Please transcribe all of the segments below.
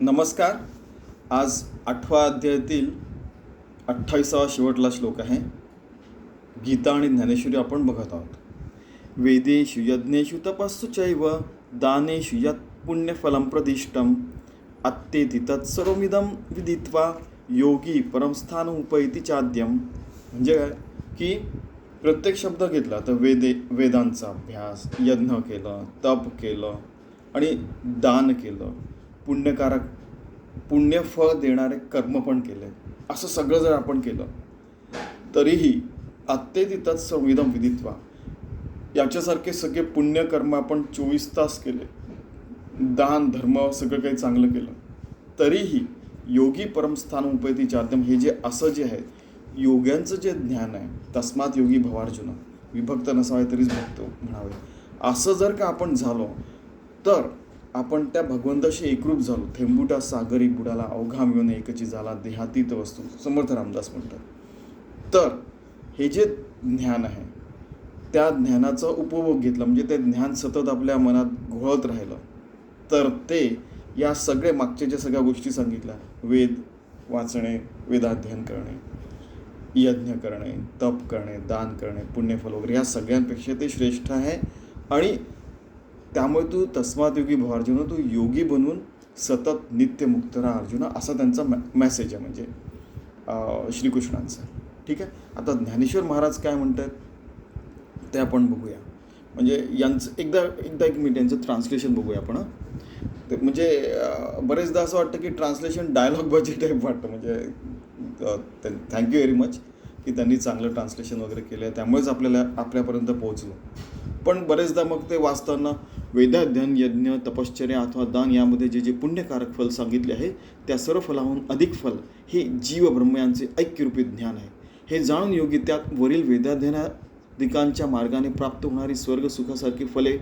नमस्कार. आज आठवा अध्यायातील अठ्ठावीसावा शेवटला श्लोक आहे. गीता आणि ज्ञानेश्वरी आपण बघत आहोत. वेदेषु यज्ञेषु तपस्सु चैव दानेषु यत् पुण्यफलं अत्येति तत् तत्सर्वमिदं विदित्वा योगी परमस्थान उपैती चाद्यम. म्हणजे काय? की प्रत्येक शब्द घेतला तर वेदे वेदांचा अभ्यास यज्ञ केलं तप केलं आणि दान केलं. पुण्यकारक पुण्यफळ देणारे कर्म पण केले. असं सगळं जर आपण केलं तरीही अत्यधितच संविधान संविधम विदित्वा याच्यासारखे सगळे पुण्यकर्म आपण चोवीस तास केले. दान धर्म सगळं काही चांगलं केलं. तरीही योगी परमस्थान उपयती चाद्यम हे जे असं जे आहे योग्यांचं जे ज्ञान आहे तस्मात योगी भवार्जुन. विभक्त नसावे तरीच भक्त म्हणावे. असं जर का आपण झालो तर आपण त्या भगवंताशी एकरूप झालो. थेंबुटा सागरी बुडाला अवघा मिळून एकची झाला देहातीत वस्तू समर्थ रामदास म्हणतात. तर हे जे ज्ञान आहे त्या ज्ञानाचा उपभोग घेतला म्हणजे ते ज्ञान सतत आपल्या मनात घोळत राहिलं तर ते या सगळे मागच्या ज्या सगळ्या गोष्टी सांगितल्या वेद वाचणे वेदाध्ययन करणे यज्ञ करणे तप करणे दान करणे पुण्यफल वगैरे या सगळ्यांपेक्षा ते श्रेष्ठ आहे. आणि त्यामुळे तू तस्मात योगी भवार्जुन तू योगी बनून सतत नित्यमुक्त राहा अर्जुना असा त्यांचा मॅ मॅसेज आहे म्हणजे श्रीकृष्णांचा. ठीक आहे? आता ज्ञानेश्वर महाराज काय म्हणतात? ते आपण बघूया. म्हणजे यांचं एकदा एकदा एक मिनिट यांचं ट्रान्सलेशन बघूया आपण ते म्हणजे बरेचदा असं वाटतं की ट्रान्सलेशन डायलॉग बाजी टाईप वाटतं. म्हणजे थँक्यू व्हेरी मच की त्यांनी चांगलं ट्रान्सलेशन वगैरे केलं आहे त्यामुळेच आपल्याला आपल्यापर्यंत पोहोचलो. पण बरेचदा मग ते वाचताना वेदाध्ययन यज्ञ तपश्चर्या अथवा दान यामध्ये जे जे पुण्यकारक फल सांगितले आहे त्या सर्व फलाहून अधिक फल हे जीव ब्रह्म यांचे ऐक्यरूपी ज्ञान आहे. हे जाणून योगी त्यात वरील वेदाध्ययनादिकांच्या मार्गाने प्राप्त होणारी स्वर्ग सुखासारखी फले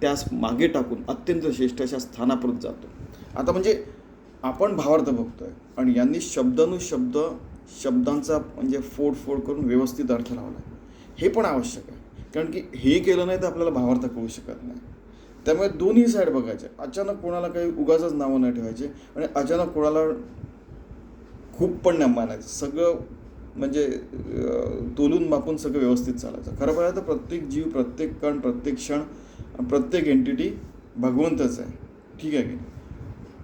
त्यास मागे टाकून अत्यंत श्रेष्ठ अशा स्थानापर्यंत जातो. आता म्हणजे आपण भावार्थ बघतोय आणि यांनी शब्दानुशब्द शब्दांचा म्हणजे फोड फोड करून व्यवस्थित अर्थ लावला हे पण आवश्यक आहे. कारण की हे केलं नाही तर आपल्याला भावार्थ कळू शकत नाही. त्यामुळे दोन्ही साईड बघायचे. अचानक कोणाला काही उगाचंच नावं नाही ठेवायचे आणि अचानक कोणाला खूप पण नाही मानायचं. सगळं म्हणजे तोलून मापून सगळं व्यवस्थित चालायचं. खरं पाहिलं तर प्रत्येक जीव प्रत्येक कण प्रत्येक क्षण प्रत्येक एंटिटी भगवंतच आहे. ठीक आहे की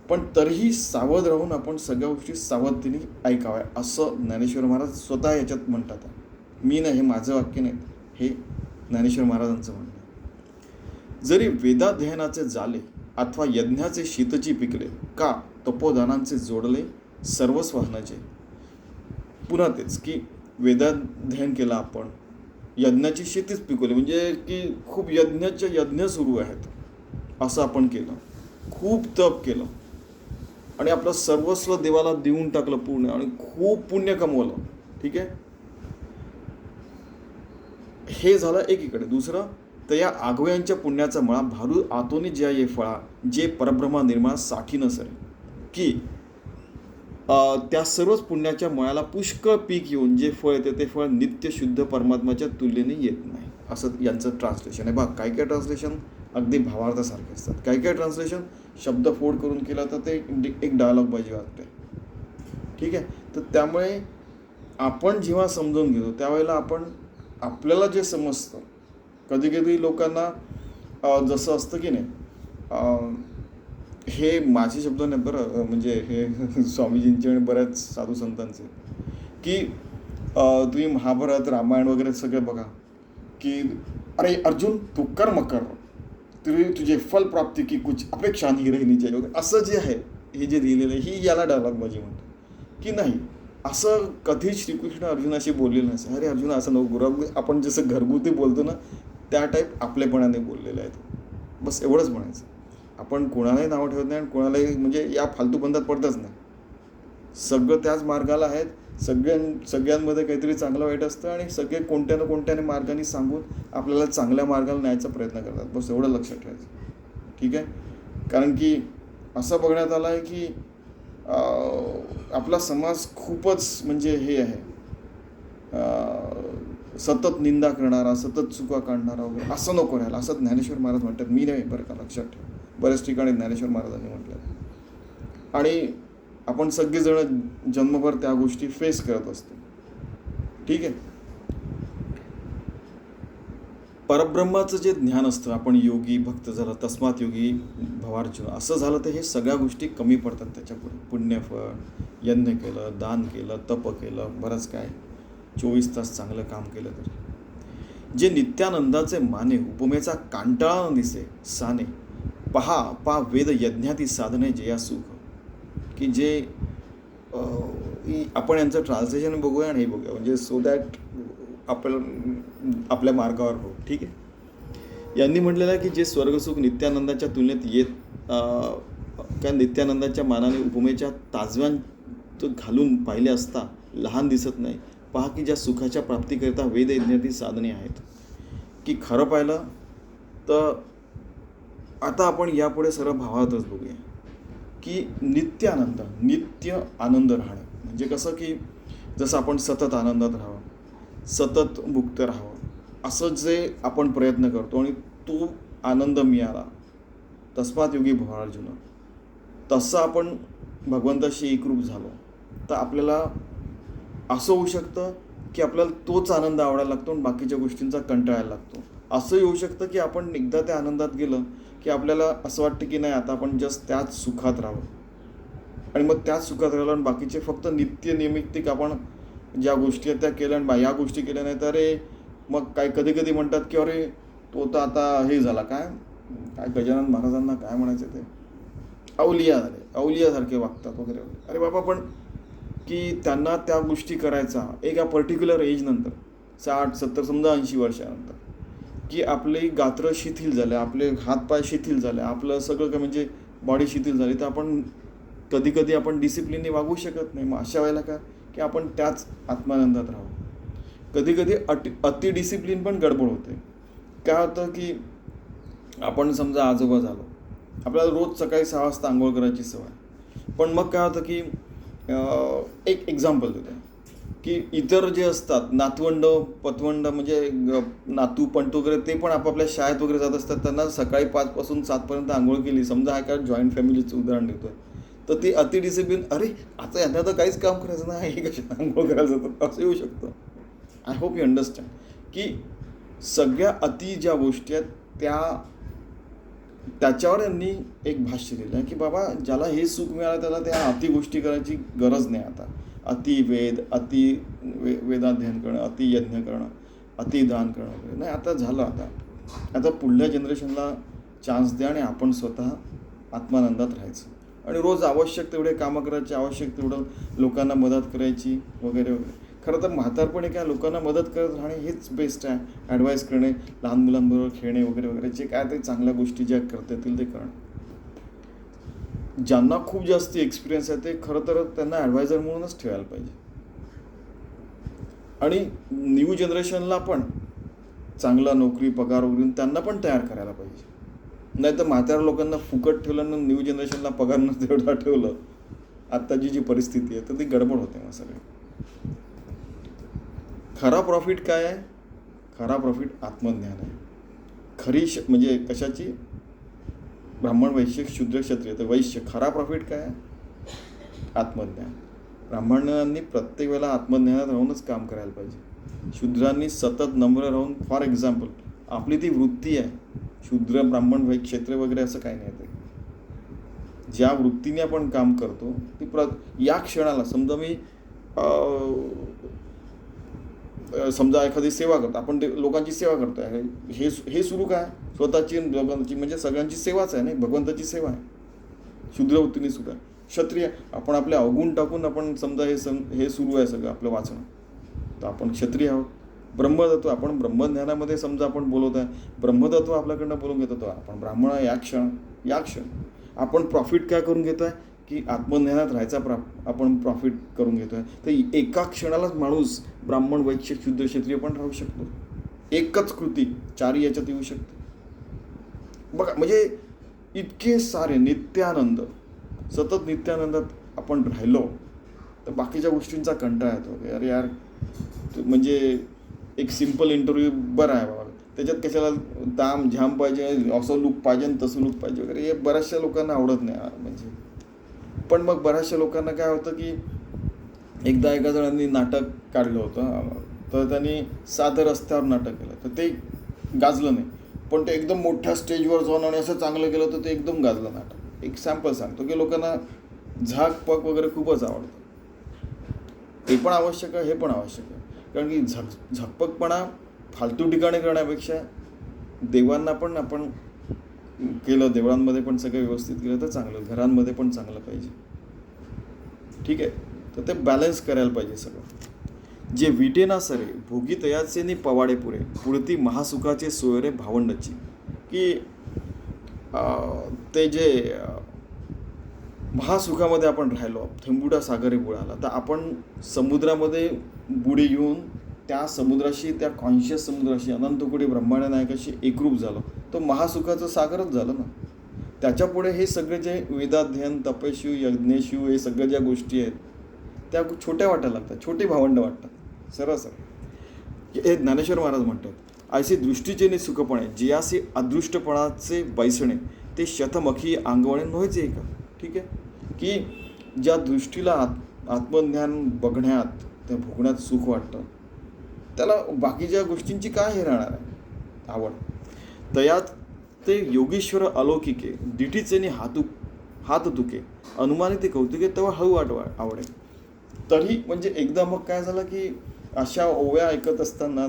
पण तरीही सावध राहून आपण सगळ्या गोष्टी सावधतेने ऐकाव्या असं ज्ञानेश्वर महाराज स्वतः याच्यात म्हणतात. मी नाही हे माझं वाक्य नाही. हे ज्ञानेश्वर महाराजांचं म्हणणं आहे. जरी वेदाध्ययनाचे झाले अथवा यज्ञाचे शीतची पिकले का तपोदानांचे जोडले सर्वस्वहनाचे? पुन्हा तेच की वेदाध्ययन केलं आपण यज्ञाची शेतीच पिकवली म्हणजे की खूप यज्ञाचे यज्ञ सुरू आहेत असं आपण केलं. खूप तप केलं. आणि आपलं सर्वस्व देवाला देऊन टाकलं पूर्ण आणि खूप पुण्य कमवलं. ठीक आहे? हे झालं एकीकडे. दुसरं तर या आघवयांच्या पुण्याचा मळा भारू आतोनी ज्या ये फळा जे परब्रह्मा निर्माणसाठी नसरे की त्या सर्वच पुण्याच्या मळाला पुष्कळ पीक येऊन जे फळ येते ते फळ नित्य शुद्ध परमात्माच्या तुलनेने येत नाही. असं यांचं ट्रान्सलेशन आहे. बघा काय काय ट्रान्सलेशन अगदी भावार्थासारखे असतात. काय काय ट्रान्सलेशन शब्द फोड करून केला तर ते एक- एक डायलॉग बाजी वाटते ठीक आहे? तर त्यामुळे आपण जेव्हा समजून घेतो त्यावेळेला आपण आपल्याला जे समजतं कधी कधी लोकांना जसं असतं की नाही हे माझे शब्द नाही बरं म्हणजे हे स्वामीजींचे आणि बऱ्याच साधू संतांचे. की तुम्ही महाभारत रामायण वगैरे सगळे बघा की अरे अर्जुन तू कर्म कर. तुझे तुझे फलप्राप्ती की कुछ अपेक्षा नाही रहिणी चाहिए वगैरे असं जे आहे हे जे लिहिलेलं आहे ही याला डायलॉग माझी म्हणतो की नाही असं कधीच श्रीकृष्ण अर्जुनाशी बोललेलं नसेल अरे अर्जुन असं नको गुरु आपण जसं घरगुती बोलतो ना त्या टाईप आपलेपणाने बोललेलं आहे तो बस एवढंच म्हणायचं. आपण कोणालाही नावं ठेवत नाही आणि कोणालाही म्हणजे या फालतूबंदात पडतच नाही. सगळं त्याच मार्गाला आहेत. सगळ्यां सगळ्यांमध्ये काहीतरी चांगलं वाईट असतं आणि सगळे कोणत्या ना कोणत्याने मार्गाने सांगून आपल्याला चांगल्या मार्गाला न्यायचा प्रयत्न करतात. बस एवढं लक्षात ठेवायचं. ठीक आहे? कारण की असं बघण्यात आलं आहे की आपला समाज खूपच म्हणजे हे आहे. सतत निंदा करणारा सतत चुका काढणारा वगैरे असं नको राहायला. असं ज्ञानेश्वर महाराज म्हणतात मी नाही बरं का लक्षात ठेव. बऱ्याच ठिकाणी ज्ञानेश्वर महाराजांनी म्हटलं आणि आपण सगळेजण जन्मभर त्या गोष्टी फेस करत असतो. ठीक आहे? परब्रह्माचं जे ज्ञान असतं आपण योगी भक्त झालं तस्मात योगी भवार्जुन असं झालं तर हे सगळ्या गोष्टी कमी पडतात त्याच्यापुढे. पुण्यफळ यज्ञ केलं दान केलं तप केलं बरंच काय. चोवीस तास चांगलं काम केलं तर. जे नित्यानंदाचे माने उपमेचा कांटाळा दिसे साने पहा पा वेद यज्ञाती साधने जया सुख. की जे आपण यांचं ट्रान्सलेशन बघूया आणि हे बघूया. म्हणजे सो दॅट आपण आपल्या मार्गावर हो ठीक आहे? यांनी म्हटलेलं आहे की जे स्वर्गसुख नित्यानंदाच्या तुलनेत येत काय त्या नित्यानंदाच्या मानाने उपमेच्या ताजव्यात घालून पाहिले असता लहान दिसत नाही. पहा की ज्या सुखाच्या प्राप्तीकरिता वेद यज्ञाती साधने आहेत. की खरं पाहिलं तर आता आपण यापुढे सर्व भावातच बघूया. की नित्य आनंद नित्य आनंद राहणं. म्हणजे कसं की जसं आपण सतत आनंदात राहावं सतत मुक्त राहावं असं जे आपण प्रयत्न करतो आणि तो आनंद मिळाला तस्मात योगी भवार्जुन तसं आपण भगवंताशी एकरूप झालो तर आपल्याला असं होऊ शकतं की आपल्याला तोच आनंद आवडायला लागतो आणि बाकीच्या गोष्टींचा कंटाळायला लागतो. असंही होऊ शकतं की आपण एकदा त्या आनंदात गेलं की आपल्याला असं वाटतं की नाही आता आपण जस्ट त्याच सुखात राहावं. आणि मग त्याच सुखात राहिलं आणि बाकीचे फक्त नित्य नियमित्तिक आपण ज्या गोष्टी आहेत त्या केल्या आणि बा- या गोष्टी केल्या नाही तर अरे मग काय कधी कधी म्हणतात की अरे तो तर आता हे झाला. काय काय गजानन महाराजांना काय म्हणायचं ते? अवलिया झाले. अवलियासारखे वागतात वगैरे वगैरे. अरे बाबा पण की त्यांना त्या गोष्टी करायचा एका पर्टिक्युलर एजनंतर साठ सत्तर समजा ऐंशी वर्षानंतर की आपले गात्र शिथिल झाले आपले हातपाय शिथिल झाले आपलं सगळं काय म्हणजे बॉडी शिथिल झाली तर आपण कधी कधी आपण डिसिप्लिनने वागू शकत नाही. मग अशा वेळेला काय की आपण त्याच आत्मानंदात राहू. कधी कधी अति अति डिसिप्लिन पण गडबड होते. काय होतं की आपण समजा आजोबा झालो आपल्याला रोज सकाळी सहा वाजता आंघोळ करायची सवय. पण मग काय होतं की एक एक्झाम्पल देतो. की इतर जे असतात नातवंड पतवंड म्हणजे ग- नातू पंटू वगैरे ते पण आपापल्या शाळेत वगैरे जात असतात. त्यांना सकाळी पाचपासून सातपर्यंत आंघोळ केली. समजा हा काय जॉईंट फॅमिलीचं उदाहरण देतोय. तर ती अति डिसिप्लिन अरे आता यांना तर काहीच काम करायचं नाही. हे कशा आंघोळ करायला जातात? असं येऊ शकतं. आय होप यू अंडरस्टँड की सगळ्या अति ज्या गोष्टी आहेत त्या त्याच्यावर यांनी एक भाष्य दिलं आहे की बाबा ज्याला हे सुख मिळालं त्याला त्या अति गोष्टी करायची गरज नाही आता. अति वेद अति वे वेदाध्ययन करणं अति यज्ञ करणं अति दान करणं वगैरे. नाही आता झालं आता. आता पुढल्या जनरेशनला चान्स द्या आणि आपण स्वतः आत्मानंदात राहायचं. आणि रोज आवश्यक तेवढे कामं करायचे आवश्यक तेवढं लोकांना मदत करायची वगैरे वगैरे. खरं तर म्हातारपणी काय लोकांना मदत करत राहणे हेच बेस्ट आहे. ॲडवाईस करणे लहान मुलांबरोबर खेळणे वगैरे वगैरे जे काय ते चांगल्या गोष्टी ज्या करता येतील ते करणं. ज्यांना खूप जास्त एक्सपिरियन्स आहे ते खरं तर त्यांना ॲडवायझर म्हणूनच ठेवायला पाहिजे. आणि न्यू जनरेशनला पण चांगला नोकरी पगार वगैरे त्यांना पण तयार करायला पाहिजे. नाही तर म्हाताऱ्या लोकांना फुकट ठेवलं आणि न्यू जनरेशनला पगार न तेवढा ठेवलं आत्ताची जी परिस्थिती आहे तर ती गडबड होते मग सगळी. खरा प्रॉफिट काय आहे? खरा प्रॉफिट आत्मज्ञान आहे. खरी श म्हणजे कशाची? ब्राह्मण वैश्य शूद्र क्षत्रिय. तर वैश्य खरा प्रॉफिट काय आहे? आत्मज्ञान. ब्राह्मणांनी प्रत्येक वेळेला आत्मज्ञानात राहूनच काम करायला पाहिजे. शूद्रांनी सतत नम्र राहून फॉर एक्झाम्पल आपली ती वृत्ती आहे. शूद्र ब्राह्मण वै क्षेत्र वगैरे असं काही नाही ते. ज्या वृत्तीने आपण काम करतो ती प्र या क्षणाला समजा मी समजा एखादी सेवा करतो आपण ते लोकांची सेवा करतो आहे हे हे सुरू काय स्वतःची लोकांची भगवंताची म्हणजे सगळ्यांची सेवाच आहे नाही? भगवंताची सेवा आहे. शूद्र वृत्तीने सुरू आहे क्षत्रिय आपण आपले अवगुण टाकून आपण समजा हे सम हे सुरू आहे सगळं आपलं वाचणं तर आपण क्षत्रिय आहोत. ब्रह्मतत्व आपण ब्रह्मज्ञानामध्ये समजा आपण बोलवत आहे. ब्रह्मतत्व आपल्याकडनं बोलून घेत होतो आपण ब्राह्मण आहे या क्षण या क्षण. आपण प्रॉफिट काय करून घेतो आहे की आत्मज्ञानात राहायचा प्रा आपण प्रॉफिट करून घेतो आहे तर एका क्षणालाच माणूस ब्राह्मण वैश्य शुद्ध क्षेत्रीय पण राहू शकतो. एकच कृती चारही याच्यात येऊ शकते. बघा म्हणजे इतके सारे नित्यानंद सतत नित्यानंदात आपण राहिलो तर बाकीच्या गोष्टींचा कंटाळा येतो. की अरे यार म्हणजे एक सिंपल इंटरव्ह्यू बरं आहे बाबा. त्याच्यात कशाला दाम झाम पाहिजे असं लुक पाहिजे आणि तसं लुक पाहिजे वगैरे. हे बऱ्याचशा लोकांना आवडत नाही म्हणजे. पण मग बऱ्याचशा लोकांना काय होतं की एकदा एका जणांनी नाटक काढलं होतं तर त्यांनी साधं रस्त्यावर नाटक केलं. तर ते गाजलं नाही. पण ते एकदम मोठ्या स्टेजवर जाऊन आणि असं चांगलं केलं तर ते एकदम गाजलं नाटक. एक सॅम्पल सांगतो की लोकांना झाक पक वगैरे खूपच आवडतं. ते पण आवश्यक आहे हे पण आवश्यक आहे. कारण की झक झकपकपणा फालतू ठिकाणी करण्यापेक्षा देवांना पण आपण केलं देवळांमध्ये पण सगळं व्यवस्थित केलं तर चांगलं घरांमध्ये पण चांगलं पाहिजे. ठीक आहे? तर ते बॅलन्स करायला पाहिजे सगळं. जे विटे ना सरे भोगी तयाचे नि पवाडे पुरे पुढती महासुखाचे सोयरे भावंडाची. की ते जे महासुखामध्ये आपण राहिलो थेंबुडा सागरे बुडाला तर आपण समुद्रामध्ये बुडी घेऊन त्या समुद्राशी त्या कॉन्शियस समुद्राशी अनंतकोटी ब्रह्मांड नायकाशी एकरूप झालो. तो महासुखाचं सागरच झालं ना. त्याच्यापुढे हे सगळे जे वेदाध्ययन तपस्यू यज्ञेशू हे सगळ्या ज्या गोष्टी आहेत त्या छोट्या वाटायला लागतात छोटे भावंड वाटतात. सरळ सरळ. हे ज्ञानेश्वर महाराज म्हणतात ऐसे दृष्टीचे सुखपणे जियासी अदृष्टपणाचे बैसणे ते शतमखी अंगवणे नव्हेचे का? ठीक आहे? की ज्या दृष्टीला आत आत्मज्ञान बघण्यात त्या भोगण्यात सुख वाटतं. त्याला बाकीच्या गोष्टींची काय हे राहणार आहे? आवड. तयात ते योगेश्वर अलौकिके दिठीचे नि हातू हात तुके अनुमानित कौतुके तेव्हा हळू वाटवा आवडे. तरी म्हणजे एकदा मग काय झालं की अशा ओव्या ऐकत असताना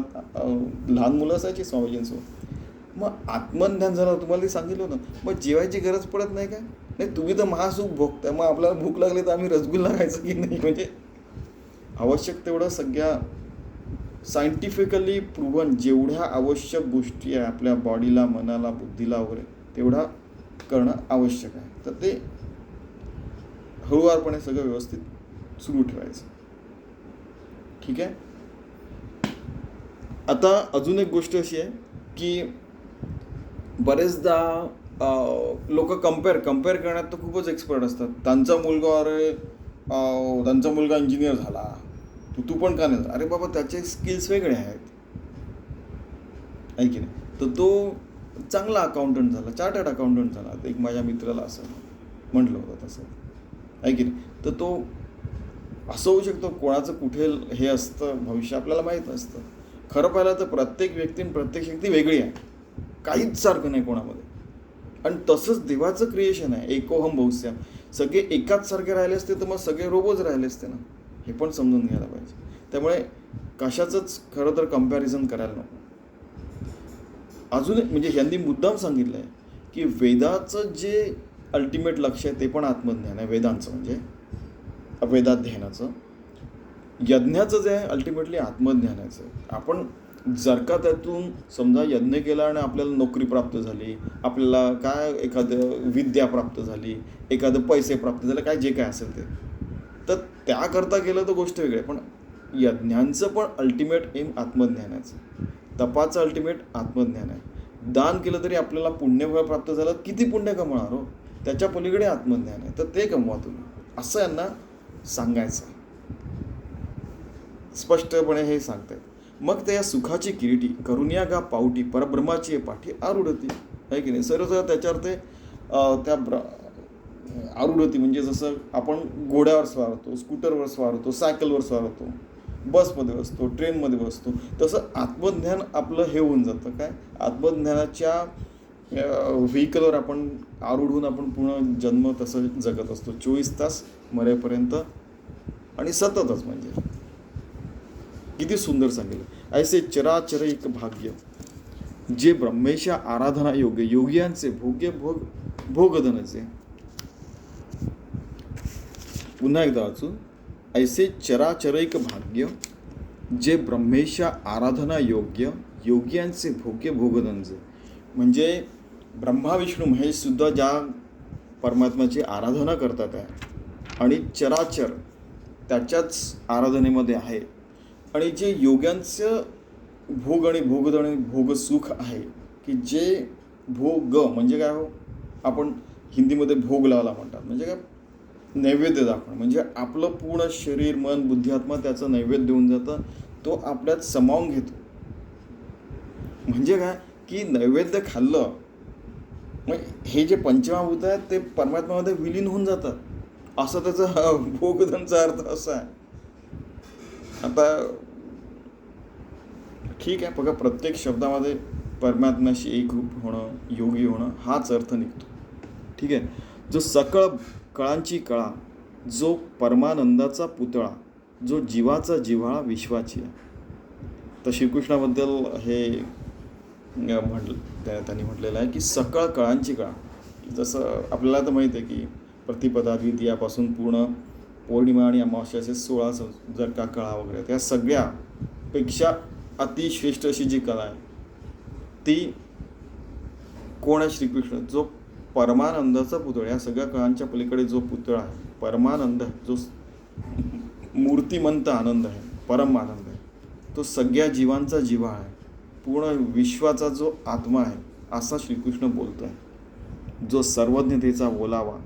लहान मुलं असायची स्वामीजींसोबत. मग आत्मज्ञान झालं तुम्हाला ते सांगितलं होतं. मग जेवायची गरज पडत नाही काय? नाही तुम्ही तर महासुख भोगताय. मग आपल्याला भूक लागली तर आम्ही रसगुल्ला खायचं की नाही? म्हणजे आवश्यक तेवढं सगळ्या सायंटिफिकली प्रूव्हन जेवढ्या आवश्यक गोष्टी आहे आपल्या बॉडीला मनाला बुद्धीला वगैरे तेवढा करणं आवश्यक आहे. तर ते हळूवारपणे सगळं व्यवस्थित सुरू ठेवायचं. ठीक आहे? आता अजून एक गोष्ट अशी आहे की बरेचदा लोक कंपेअर कंपेअर करण्यात तर खूपच एक्सपर्ट असतात. त्यांचा मुलगा अरे त्यांचा मुलगा इंजिनियर झाला. तू तू पण का नाही? अरे बाबा त्याचे स्किल्स वेगळे आहेत. आहे की नाही तर तो चांगला अकाउंटंट झाला चार्टर्ड अकाउंटंट झाला एक माझ्या मित्राला असं म्हटलं होतं तसं. आहे की नाही तर तो असं होऊ शकतो कोणाचं कुठे हे असतं भविष्य आपल्याला माहीत नसतं खरं पाहिलं तर प्रत्येक व्यक्ती आणि प्रत्येक व्यक्ती वेगळी आहे. काहीच सारखं नाही कोणामध्ये. आणि तसंच देवाचं क्रिएशन आहे एकोहम बहुस्याम सगळे एकाच सारखे राहिले असते तर मग सगळे रोबोच राहिले असते ना. हे पण समजून घ्यायला पाहिजे. त्यामुळे कशाचंच खरं तर कंपॅरिझन करायला नको. अजून म्हणजे यांनी मुद्दाम सांगितलं आहे की वेदाचं जे अल्टिमेट लक्ष आहे ते पण आत्मज्ञान आहे वेदांचं म्हणजे वेदाध्ययनाचं. यज्ञाचं जे आहे अल्टिमेटली आत्मज्ञानाचं आहे. आपण जर का त्यातून समजा यज्ञ केला आणि आपल्याला नोकरी प्राप्त झाली आपल्याला काय एखादं विद्या प्राप्त झाली एखादं पैसे प्राप्त झाले काय जे काय असेल ते. त्याकरता केलं तर गोष्ट वेगळी आहे. पण यज्ञांचं पण अल्टिमेट एम आत्मज्ञानाचं. तपाचं अल्टिमेट आत्मज्ञान आहे. दान केलं तरी आपल्याला पुण्यफळ प्राप्त झालं किती पुण्य कमवणार हो? त्याच्या पलीकडे आत्मज्ञान आहे. तर ते कमवा तुम्ही. असं यांना सांगायचं आहे. स्पष्टपणे हे सांगतायत. मग त्या सुखाची किरीटी करुनिया गा पावटी परब्रह्माची पाठी आरुढती. आहे की नाही? सर्व त्याच्यावर ते त्या ब्र आरुढती म्हणजे जसं आपण घोड्यावर स्वार होतो स्कूटरवर स्वार होतो सायकलवर स्वार होतो बसमध्ये बसतो ट्रेनमध्ये बसतो तसं आत्मज्ञान आपलं हे होऊन जातं. काय? आत्मज्ञानाच्या व्हेकलवर आपण आरूढून आपण पूर्ण जन्म तसं जगत असतो. चोवीस तास मरेपर्यंत आणि सततच म्हणजे. किती सुंदर सांगितलं. ऐसे चराचर एक भाग्य. जे ब्रह्मेशा आराधना योग्य योग्यांचे भोग्य भोग भोगधनाचे. पुन्हा एकदा वाचू. ऐसे चराचरैक भाग्य जे ब्रह्मेशा आराधना योग्य योग्यांचे भोग्य भोगदंज म्हणजे ब्रह्मा विष्णू महेशसुद्धा ज्या परमात्म्याची आराधना करतात आहे आणि चराचर त्याच्याच आराधनेमध्ये आहे. आणि जे योग्यांचं भोग आणि भोगदण आणि भोगसुख आहे की जे भोग म्हणजे काय हो? आपण हिंदीमध्ये भोग लावला म्हणतात. म्हणजे काय? नैवेद्य दाखवणं. म्हणजे आपलं पूर्ण शरीर मन बुद्धिआत्मा त्याचं नैवेद्य देऊन जातं. तो आपल्यात समावून घेतो. म्हणजे काय? की नैवेद्य खाल्लं मग हे जे पंचमहाभूत आहेत ते परमात्म्यामध्ये विलीन होऊन जातात. असा त्याचा भोगधनचा अर्थ असा आहे. आता ठीक आहे बघा प्रत्येक शब्दामध्ये परमात्म्याशी एकरूप होणं योगी होणं हाच अर्थ निघतो. ठीक आहे? जो सकळ कळांची कळा जो परमानंदाचा पुतळा जो जीवाचा जिव्हाळा विश्वाची आहे. तर श्रीकृष्णाबद्दल हे म्हटलं त्या त्यांनी म्हटलेलं आहे की सकळ कळांची कळा. जसं आपल्याला तर माहीत आहे की प्रतिपदा द्वितीयापासून पूर्ण पौर्णिमा आणि अमावस्याचे सोळा जर का कळा वगैरे त्या सगळ्यापेक्षा अतिश्रेष्ठ अशी जी कला आहे ती कोण आहे श्रीकृष्ण? जो परमानंदाचा पुतळा या सगळ्या कळांच्या पलीकडे जो पुतळा आहे परमानंद जो मूर्तिमंत आनंद आहे परम आनंद आहे तो सगळ्या जीवांचा जीवा आहे पूर्ण विश्वाचा जो आत्मा आहे असा श्रीकृष्ण बोलतो आहे जो सर्वज्ञतेचा ओलावा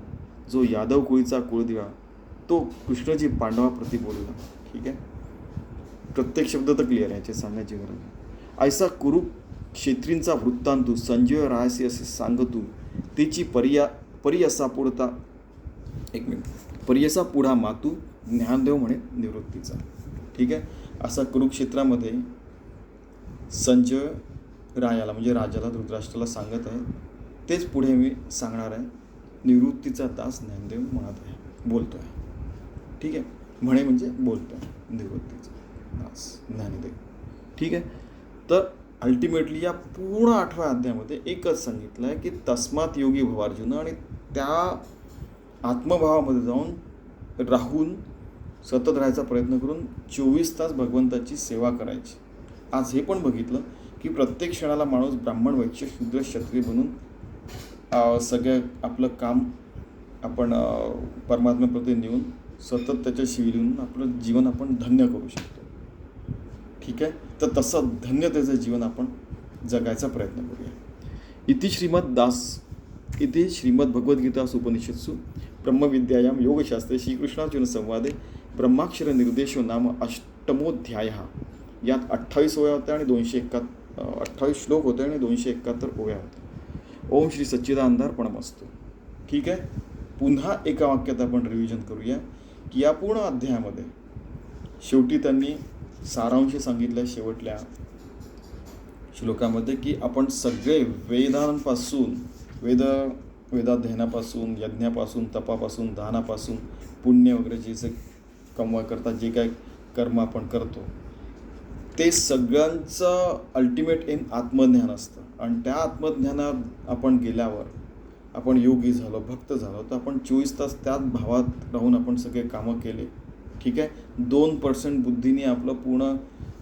जो यादव कुळीचा कुळदिवा तो कृष्णजी पांडवाप्रती बोलला. ठीक आहे? प्रत्येक शब्द तर क्लिअर आहे याचे सांगण्याची गरज नाही. ऐसा कुरु क्षेत्रींचा वृत्तांतू संजय रायसी असे सांगतू तिची पर्या परियसा पुढता एक मिनिट. परियसा पुढा मातू ज्ञानदेव म्हणे निवृत्तीचा. ठीक आहे? असा कुरुक्षेत्रामध्ये संजय रायाला म्हणजे राजाला धृतराष्ट्राला सांगत आहे. तेच पुढे मी सांगणार आहे. निवृत्तीचा दास ज्ञानदेव म्हणत आहे. बोलतो आहे ठीक आहे? म्हणे म्हणजे बोलतो आहे निवृत्तीचा दास ज्ञानदेव. ठीक आहे? तर अल्टिमेटली या पूर्ण आठव्या अध्यायामध्ये एकच सांगितलं आहे की तस्मात योगी भवार्जुन आणि त्या आत्मभावामध्ये जाऊन राहून सतत राहायचा प्रयत्न करून चोवीस तास भगवंताची सेवा करायची. आज हे पण बघितलं की प्रत्येक क्षणाला माणूस ब्राह्मण वैश्य शूद्र क्षत्रिय बनून सगळं आपलं काम आपण परमात्म्याप्रती नेऊन सतत त्याच्या शिवी आपलं जीवन आपण धन्य करू शकतो. ठीक आहे? तर तसं धन्यतेचं जीवन आपण जगायचा प्रयत्न करूया. इति श्रीमद दास इथे श्रीमद भगवद्गीता उपनिषत्सु ब्रह्मविद्यायां योगशास्त्रे श्रीकृष्णार्जुन संवादे ब्रह्माक्षर निर्देशो नाम अष्टमोध्याय. यात अठ्ठावीस ओव्या होत्या आणि दोनशे एकाहत्तर अठ्ठावीस श्लोक होते आणि दोनशे एकाहत्तर ओव्या होत्या. ओम श्री सच्चिदानंदार असतो ठीक आहे? पुन्हा एका वाक्यात आपण रिव्हिजन करूया की या पूर्ण अध्यायामध्ये शेवटी त्यांनी सारांश सांगितल्या शेवटल्या श्लोकामध्ये की आपण सगळे वेदांपासून वेद वेदाध्ययनापासून यज्ञापासून तपापासून दानापासून पुण्य वगैरे जे जे कमवा करता जे काय कर्म आपण करतो ते सगळ्यांचं अल्टिमेट एम आत्मज्ञान असतं. आणि त्या आत्मज्ञानात आपण गेल्यावर आपण योगी झालो भक्त झालो तर आपण चोवीस तास त्याच भावात राहून आपण सगळे कामं केले. ठीक आहे? दोन पर्सेंट बुद्धीने आपलं पूर्ण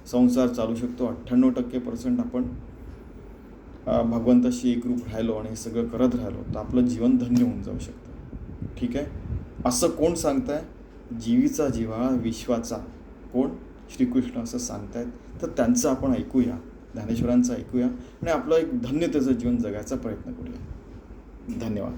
संसार चालू शकतो. अठ्ठ्याण्णव टक्के पर्सेंट आपण भगवंताशी एकरूप राहिलो आणि हे सगळं करत राहिलो तर आपलं जीवन धन्य होऊन जाऊ शकतं. ठीक आहे? असं कोण सांगताय? जीवीचा जिव्हाळा विश्वाचा. कोण? श्रीकृष्ण असं सांगतायत. तर त्यांचं आपण ऐकूया. ज्ञानेश्वरांचं ऐकूया. आणि आपलं एक धन्यतेचं जीवन जगायचा प्रयत्न करूया. धन्यवाद.